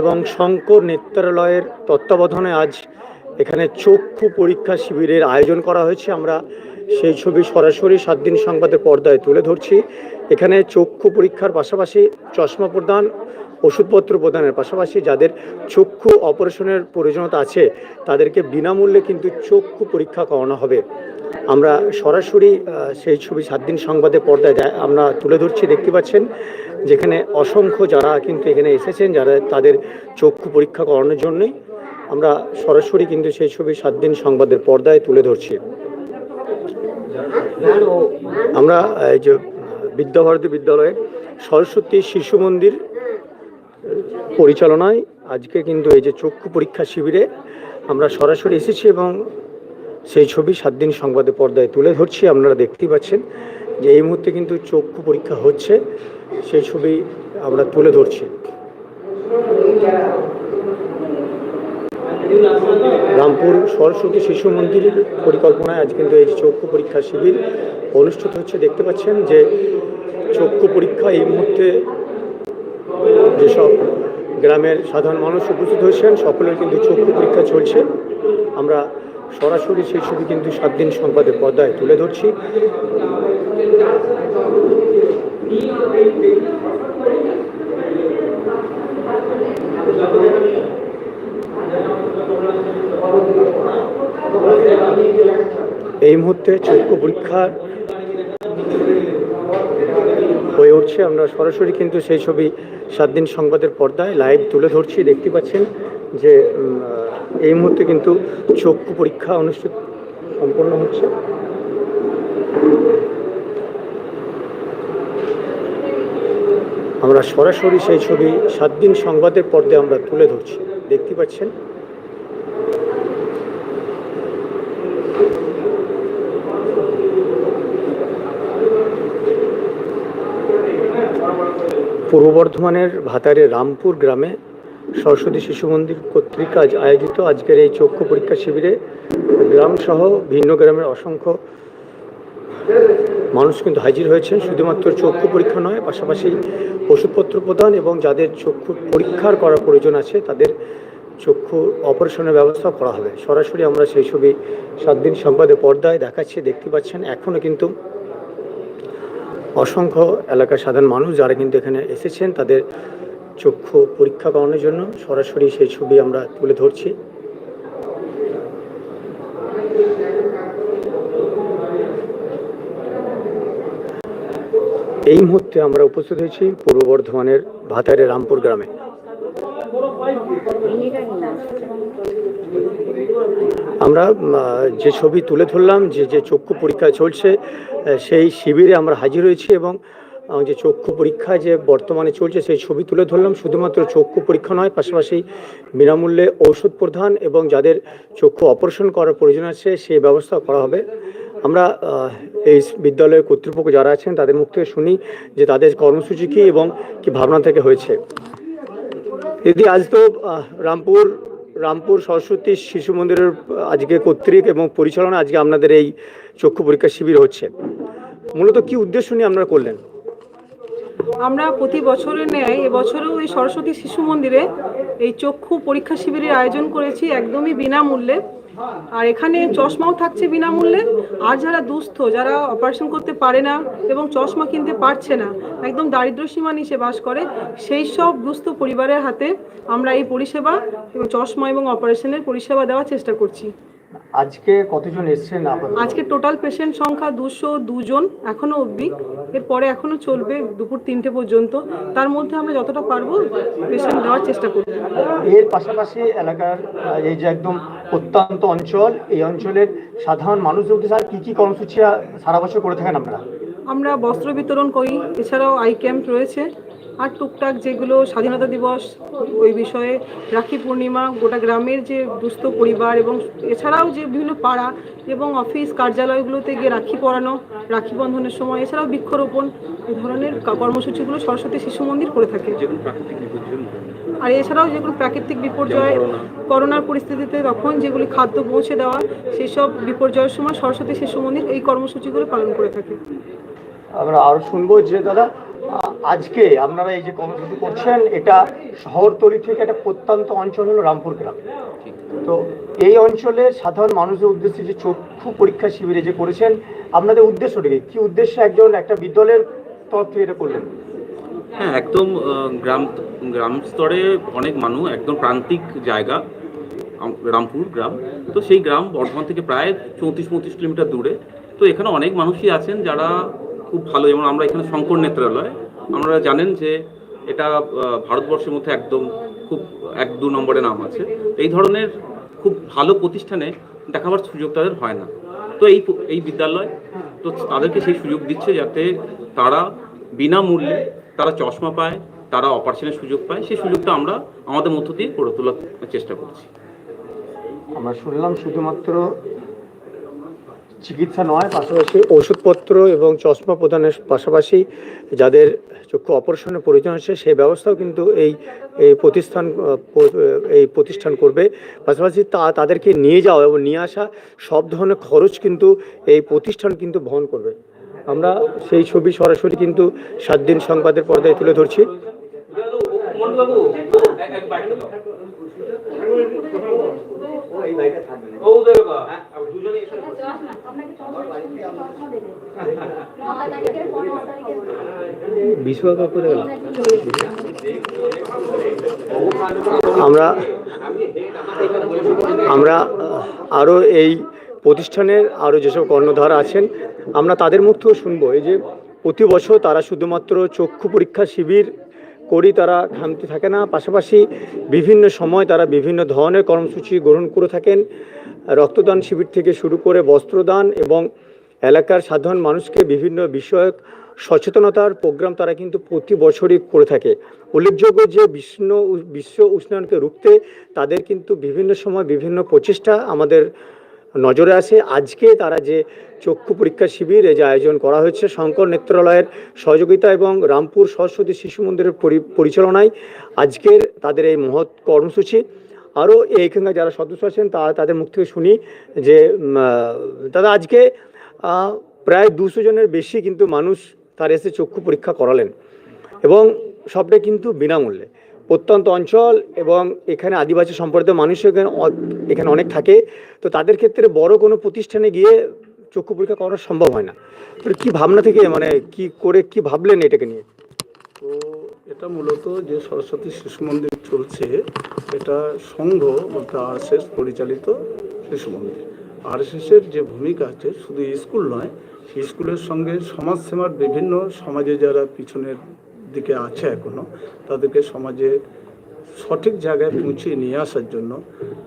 এবং শঙ্কর নেত্রালয়ের তত্ত্বাবধানে আজ এখানে চক্ষু পরীক্ষা শিবিরের আয়োজন করা হয়েছে। আমরা সেই ছবি সরাসরি সাত দিন সংবাদের পর্দায় তুলে ধরছি। এখানে চক্ষু পরীক্ষার পাশাপাশি চশমা প্রদান, ওষুধপত্র প্রদানের পাশাপাশি যাদের চক্ষু অপারেশনের প্রয়োজনীয়তা আছে, তাদেরকে বিনামূল্যে কিন্তু চক্ষু পরীক্ষা করানো হবে। আমরা সরাসরি সেই ছবি সাত দিন সংবাদে পর্দায় আমরা তুলে ধরছি। দেখতে পাচ্ছেন যেখানে অসংখ্য যারা কিন্তু এখানে এসেছেন, যারা তাদের চক্ষু পরীক্ষা করানোর জন্যই আমরা সরাসরি কিন্তু সেই ছবি সাত দিন সংবাদের পর্দায় তুলে ধরছি। আমরা, এই যে বিদ্যাভারতী বিদ্যালয়ে সরস্বতী শিশু মন্দির, পরিচালনায় আজকে কিন্তু এই যে চক্ষু পরীক্ষা শিবিরে আমরা সরাসরি এসেছি এবং সেই ছবি সাত দিন সংবাদে পর্দায় তুলে ধরছি। আপনারা দেখতেই পাচ্ছেন যে এই মুহূর্তে কিন্তু চক্ষু পরীক্ষা হচ্ছে সেই ছবি আমরা তুলে ধরছি। রামপুর সরস্বতী শিশু মন্দিরের পরিকল্পনায় আজ কিন্তু এই চক্ষু পরীক্ষা শিবির অনুষ্ঠিত হচ্ছে। দেখতে পাচ্ছেন যে চক্ষু পরীক্ষা এই মুহূর্তে যেসব গ্রামের সাধারণ মানুষ উপস্থিত হয়েছেন, সকলের কিন্তু চক্ষু পরীক্ষা চলছে। আমরা সরাসরি সেই ছবি কিন্তু সাত দিন সংবাদের পর্দায় তুলে ধরছি। এই মুহূর্তে চক্ষু পরীক্ষার হয়ে উঠছে। আমরা সরাসরি কিন্তু সেই ছবি সাত দিন সংবাদের পর্দায় লাইভ তুলে ধরছি। দেখতে পাচ্ছেন যে এই মুহূর্তে কিন্তু চক্ষু পরীক্ষা অনুষ্ঠিত সম্পন্ন হচ্ছে। আমরা সরাসরি সেই ছবি সাত দিন সংবাদের পর্দে আমরা তুলে ধরছি। দেখতে পাচ্ছেন? পূর্ব বর্ধমানের ভাতারের রামপুর গ্রামে সরস্বতী শিশু মন্দির কর্তৃক আজ আয়োজিত আজকের এই চক্ষু পরীক্ষা শিবিরে গ্রাম সহ ভিন্ন গ্রামের অসংখ্য মানুষ কিন্তু হাজির হয়েছেন শুধুমাত্র চক্ষু পরীক্ষা নয়, পাশাপাশি ওষুধপত্র প্রদান এবং যাদের চক্ষু পরীক্ষার করার প্রয়োজন আছে, তাদের চক্ষু অপারেশনের ব্যবস্থা করা হবে। সরাসরি আমরা সেই ছবি সাত দিন সংবাদে পর্দায় দেখাচ্ছি, দেখতে পাচ্ছেন। এখনও কিন্তু অসংখ্য এলাকার সাধারণ মানুষ যারা কিন্তু এখানে এসেছেন, তাদের চক্ষু পরীক্ষা করানোর জন্য সরাসরি সেই ছবি আমরা তুলে ধরছি। এই মুহূর্তে আমরা উপস্থিত হয়েছি পূর্ব বর্ধমানের ভাতারের রামপুর গ্রামে। আমরা যে ছবি তুলে ধরলাম, যে যে চক্ষু পরীক্ষা চলছে সেই শিবিরে আমরা হাজির হয়েছি এবং যে চক্ষু পরীক্ষা যে বর্তমানে চলছে, সেই ছবি তুলে ধরলাম। শুধুমাত্র চক্ষু পরীক্ষা নয়, পাশাপাশি বিনামূল্যে ঔষধ প্রদান এবং যাদের চক্ষু অপারেশন করার প্রয়োজন আছে, সেই ব্যবস্থা করা হবে। আমরা এই বিদ্যালয়ের কর্তৃপক্ষ যারা আছেন তাদের মুখ থেকে শুনি যে তাদের কর্মসূচি কী এবং কি ভাবনা থেকে হয়েছে। দিদি, আজ তো রামপুর রামপুর সরস্বতী শিশু মন্দিরের আজকে কর্তৃক এবং পরিচালনা আজকে আপনাদের এই চক্ষু পরীক্ষা শিবির হচ্ছে। মূলত কি উদ্দেশ্য নিয়ে আপনারা করলেন? আমরা প্রতি বছরের ন্যায় এবছরেও এই সরস্বতী শিশু মন্দিরে এই চক্ষু পরীক্ষা শিবিরের আয়োজন করেছি একদমই বিনামূল্যে। আর এখানে চশমাও থাকছে বিনামূল্যে। আর যারা দুস্থ, যারা অপারেশন করতে পারে না এবং চশমা কিনতে পারছে না, একদম দারিদ্র সীমা নিচে বাস করে, সেই সব দুস্থ পরিবারের হাতে আমরা এই পরিষেবা এবং চশমা এবং অপারেশনের পরিষেবা দেওয়ার চেষ্টা করছি। আজকে কতজন এসছেন আজকে টোটাল পেশেন্ট সংখ্যা দুশো দুজন এখনও অবধি। এরপরে এখনও চলবে দুপুর তিনটে পর্যন্ত। তার মধ্যে আমরা যতটা পারব পেশেন্ট দেওয়ার চেষ্টা করব। এর পাশাপাশি এলাকার এই যে একদম প্রত্যন্ত অঞ্চল এই অঞ্চলের সাধারণ উদ্দেশ্যে আর কি কি কর্মসূচি সারা বছর করে থাকেন আপনারা? আমরা বস্ত্র বিতরণ করি এছাড়াও আই ক্যাম্প রয়েছে। আর টুকটাক যেগুলো স্বাধীনতা দিবস ওই বিষয়ে রাখি পূর্ণিমা গোটা গ্রামের যে দুস্থ পরিবার এবং এছাড়াও যে বিভিন্ন পাড়া এবং অফিস কার্যালয়গুলোতে গিয়ে রাখি পরানো রাখি বন্ধনের সময় এছাড়াও বৃক্ষরোপণ এই ধরনের কা- কর্মসূচিগুলো সরস্বতী শিশু মন্দির করে থাকে। আর এছাড়াও যেগুলো প্রাকৃতিক বিপর্যয় করোনার পরিস্থিতিতে তখন যেগুলি খাদ্য পৌঁছে দেওয়া সেই সব বিপর্যয়ের সময় সরস্বতী শিশু মন্দির এই কর্মসূচিগুলো পালন করে থাকে। আমরা আরও শুনব যে দাদা আজকে আপনারা এই যে কর্মসূচি করছেন, এটা শহরতলি থেকে একটা প্রত্যন্ত অঞ্চল হলো রামপুর গ্রাম। তো এই অঞ্চলে সাধারণ মানুষের উদ্দেশ্যে যে চক্ষু পরীক্ষা শিবিরে যে করেছেন, আপনাদের উদ্দেশ্যটা কি? কি উদ্দেশ্যে একজন একটা বিদ্যালয়ের তরফ থেকে এটা করলেন? হ্যাঁ একদম গ্রাম গ্রাম স্তরে অনেক মানুষ, একদম প্রান্তিক জায়গা রামপুর গ্রাম। তো সেই গ্রাম বর্ধমান থেকে প্রায় চৌত্রিশ পঁয়ত্রিশ কিলোমিটার দূরে। তো এখানে অনেক মানুষই আছেন যারা খুব ভালো, যেমন আমরা এখানে শঙ্কর নেত্রালয় আমরা জানেন যে এটা ভারতবর্ষের মধ্যে একদম খুব এক দু নম্বরে নাম আছে। এই ধরনের খুব ভালো প্রতিষ্ঠানে দেখাবার সুযোগ তাদের হয় না। তো এই এই বিদ্যালয়, তো তাদেরকে সেই সুযোগ দিচ্ছে যাতে তারা বিনামূল্যে তারা চশমা পায়, তারা অপারেশনের সুযোগ পায়। সেই সুযোগটা আমরা আমাদের মধ্য দিয়ে করে তোলার চেষ্টা করছি। আমরা শুনলাম শুধুমাত্র চিকিৎসা নয় পাশাপাশি ওষুধপত্র এবং চশমা প্রদানের পাশাপাশি যাদের চক্ষু অপারেশনের প্রয়োজন আছে সেই ব্যবস্থাও কিন্তু এই এই প্রতিষ্ঠান এই প্রতিষ্ঠান করবে। পাশাপাশি তা তাদেরকে নিয়ে যাওয়া এবং নিয়ে আসা সব ধরনের খরচ কিন্তু এই প্রতিষ্ঠান কিন্তু বহন করবে। আমরা সেই ছবি সরাসরি কিন্তু সাত দিন সংবাদের পর্দায় তুলে ধরছি। আমরা আমরা আরও এই প্রতিষ্ঠানের আরও যেসব কর্ণধার আছেন, আমরা তাদের মুখ থেকেও শুনব। এই যে প্রতি বছর তারা শুধুমাত্র চক্ষু পরীক্ষা শিবির করি, তারা খামতি থাকে না। পাশাপাশি বিভিন্ন সময় তারা বিভিন্ন ধরনের কর্মসূচি গ্রহণ করে থাকেন। রক্তদান শিবির থেকে শুরু করে বস্ত্রদান এবং এলাকার সাধারণ মানুষকে বিভিন্ন বিষয়ক সচেতনতার প্রোগ্রাম তারা কিন্তু প্রতি বছরই করে থাকে। উল্লেখযোগ্য যে বিশ্ব বিশ্ব উষ্ণায়নকে রুখতে তাদের কিন্তু বিভিন্ন সময় বিভিন্ন প্রচেষ্টা আমাদের নজরে আসে। আজকে তারা যে চক্ষু পরীক্ষা শিবির যে আয়োজন করা হয়েছে, শঙ্কর নেত্রালয়ের সহযোগিতা এবং রামপুর সরস্বতী শিশু মন্দিরের পরি- পরিচালনায় আজকের তাদের এই মহৎ কর্মসূচি। আরও এইখানকার যারা সদস্য আছেন, তা, তাদের মুখ থেকে শুনি যে দাদা, আজকে প্রায় দুশো জনের বেশি কিন্তু মানুষ তার এসে চক্ষু পরীক্ষা করালেন এবং সবটা কিন্তু বিনামূল্যে। প্রত্যন্ত অঞ্চল এবং এখানে আদিবাসী সম্প্রদায়ের মানুষ এখানে এখানে অনেক থাকে। তো তাদের ক্ষেত্রে বড় কোনো প্রতিষ্ঠানে গিয়ে চক্ষু পরীক্ষা করা সম্ভব হয় না। কি ভাবনা থেকে মানে কি করে, কি ভাবলেন এটাকে নিয়ে? তো এটা মূলত যে সরস্বতী শিশু মন্দির চলছে, এটা সংঘ বলতে আরএসএস পরিচালিত শিশু মন্দির। আরএসএসের যে ভূমিকা আছে, শুধু স্কুল নয় স্কুলের সঙ্গে সমাজসেবার বিভিন্ন সমাজে যারা পিছনের দিকে আছে এখনও, তাদেরকে সমাজে সঠিক জায়গায় পৌঁছিয়ে নিয়ে আসার জন্য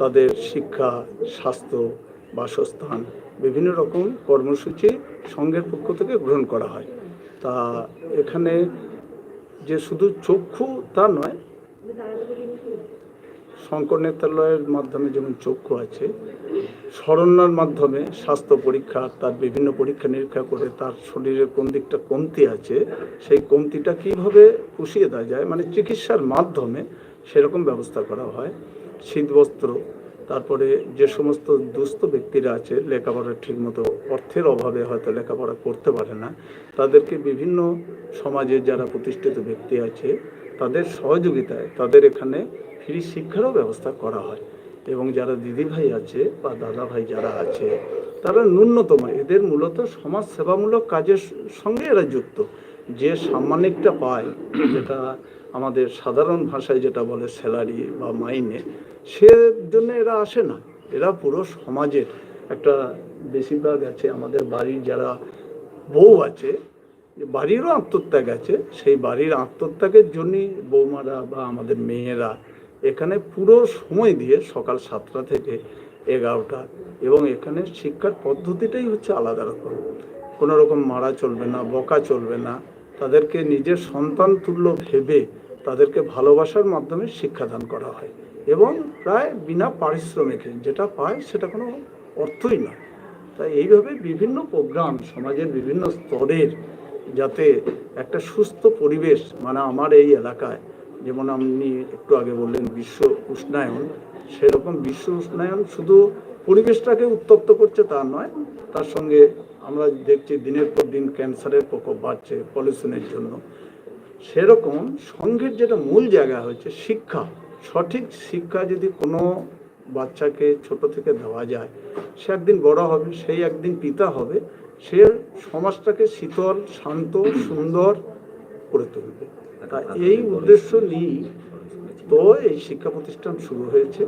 তাদের শিক্ষা, স্বাস্থ্য, বাসস্থান, বিভিন্ন রকম কর্মসূচি সংঘের পক্ষ থেকে গ্রহণ করা হয়। তা এখানে যে শুধু চক্ষু তা নয়, শঙ্কর নেত্রালয়ের মাধ্যমে যেমন চক্ষু আছে স্মরণার মাধ্যমে স্বাস্থ্য পরীক্ষা, তার বিভিন্ন পরীক্ষা নিরীক্ষা করে তার শরীরের কোন দিকটা কমতি আছে, সেই কমতিটা কীভাবে পুষিয়ে দেওয়া যায় মানে চিকিৎসার মাধ্যমে সেরকম ব্যবস্থা করা হয়। শীতবস্ত্র, তারপরে যে সমস্ত দুস্থ ব্যক্তিরা আছে লেখাপড়া ঠিকমতো অর্থের অভাবে হয়তো লেখাপড়া করতে পারে না, তাদেরকে বিভিন্ন সমাজে যারা প্রতিষ্ঠিত ব্যক্তি আছে, তাদের সহযোগিতায় তাদের এখানে ফ্রি শিক্ষারও ব্যবস্থা করা হয়। এবং যারা দিদি ভাই আছে বা দাদা ভাই যারা আছে, তারা ন্যূনতম, এদের মূলত সমাজ সেবামূলক কাজের সঙ্গে এরা যুক্ত। যে সাম্মানিকটা পায়, যেটা আমাদের সাধারণ ভাষায় যেটা বলে স্যালারি বা মাইনে সে জন্য এরা আসে না। এরা পুরো সমাজের একটা, বেশিরভাগ আছে আমাদের বাড়ির যারা বউ আছে, বাড়িরও আত্মত্যাগ আছে, সেই বাড়ির আত্মত্যাগের জন্যই বৌমারা বা আমাদের মেয়েরা এখানে পুরো সময় দিয়ে সকাল সাতটা থেকে এগারোটা এবং এখানে শিক্ষার পদ্ধতিটাই হচ্ছে আলাদা রকম। কোনো রকম মারা চলবে না, বকা চলবে না। তাদেরকে নিজের সন্তান তুল্য ভেবে তাদেরকে ভালোবাসার মাধ্যমে শিক্ষাদান করা হয় এবং প্রায় বিনা পারিশ্রমিকে যেটা পায় সেটা কোনো অর্থই নয় তাই এইভাবে বিভিন্ন প্রোগ্রাম সমাজের বিভিন্ন স্তরের যাতে একটা সুস্থ পরিবেশ মানে আমার এই এলাকায় যেমন আপনি একটু আগে বললেন বিশ্ব উষ্ণায়ন, সেরকম বিশ্ব উষ্ণায়ন শুধু পরিবেশটাকে উত্তপ্ত করছে তা নয়, তার সঙ্গে আমরা দেখছি দিনের পর দিন ক্যান্সারের প্রকোপ বাড়ছে পলিউশনের জন্য। সেরকম সংঘের যেটা মূল জায়গা হচ্ছে শিক্ষা। সঠিক শিক্ষা যদি কোনো বাচ্চাকে ছোট থেকে দেওয়া যায়, সে একদিন বড় হবে, সেই একদিন পিতা হবে, সে সমাজটাকে শীতল, শান্ত, সুন্দর করে তুলবে। তা এই উদ্দেশ্য নিয়েই তো এই শিক্ষা প্রতিষ্ঠান শুরু হয়েছে।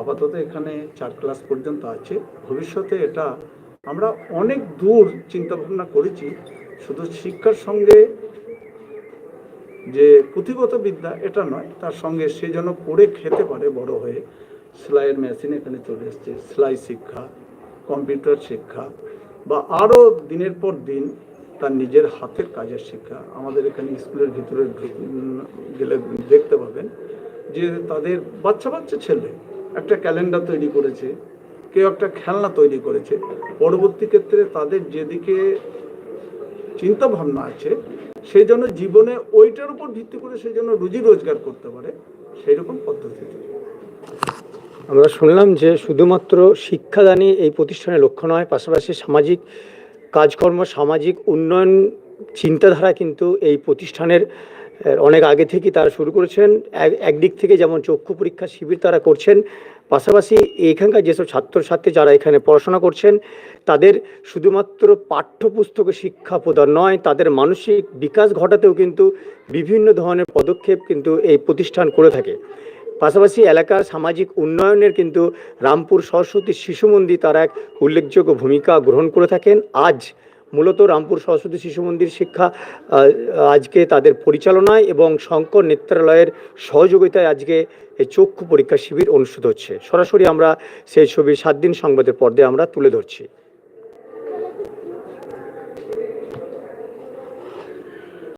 আপাতত এখানে চার ক্লাস পর্যন্ত আছে। ভবিষ্যতে এটা আমরা অনেক দূর চিন্তা ভাবনা করেছি। শুধু শিক্ষার সঙ্গে যে পুঁথিগত বিদ্যা এটা নয় তার সঙ্গে সে যেন পড়ে খেতে পারে বড় হয়ে। সেলাইয়ের মেশিন এখানে চলে এসছে সেলাই শিক্ষা কম্পিউটার শিক্ষা বা আরও দিনের পর দিন তার নিজের হাতের কাজের শিক্ষা আমাদের এখানে স্কুলের ভিতরে গেলে দেখতে পাবেন যে তাদের বাচ্চা বাচ্চা ছেলে একটা ক্যালেন্ডার তৈরি করেছে, কেউ একটা খেলনা তৈরি করেছে। পরবর্তী ক্ষেত্রে তাদের যেদিকে চিন্তা ভাবনা আছে সেই জন্য জীবনে ওইটার উপর ভিত্তি করে সেই জন্য রুজি রোজগার করতে পারে সেই রকম পদ্ধতিতে আমরা শুনলাম যে শুধুমাত্র শিক্ষাদানই এই প্রতিষ্ঠানের লক্ষ্য নয়, পাশাপাশি সামাজিক কাজকর্ম, সামাজিক উন্নয়ন চিন্তাধারা কিন্তু এই প্রতিষ্ঠানের অনেক আগে থেকে তারা শুরু করেছেন। এক- একদিক থেকে যেমন চক্ষু পরীক্ষা শিবির তারা করছেন, পাশাপাশি এখানকার যেসব ছাত্রছাত্রী যারা এখানে পড়াশোনা করছেন, তাদের শুধুমাত্র পাঠ্যপুস্তকে শিক্ষা প্রদান নয়, তাদের মানসিক বিকাশ ঘটাতেও কিন্তু বিভিন্ন ধরনের পদক্ষেপ কিন্তু এই প্রতিষ্ঠান করে থাকে। পাশাপাশি এলাকার সামাজিক উন্নয়নের কিন্তু রামপুর সরস্বতী শিশু মন্দির তারা এক উল্লেখযোগ্য ভূমিকা গ্রহণ করে থাকেন। আজ মূলত রামপুর সরস্বতী শিশু মন্দির শিক্ষা আজকে তাদের পরিচালনায় এবং শঙ্কর নেত্রালয়ের সহযোগিতায় আজকে এই চক্ষু পরীক্ষা শিবির অনুষ্ঠিত হচ্ছে। সরাসরি আমরা সেই ছবি সাত দিন সংবাদের পর্দায় আমরা তুলে ধরছি।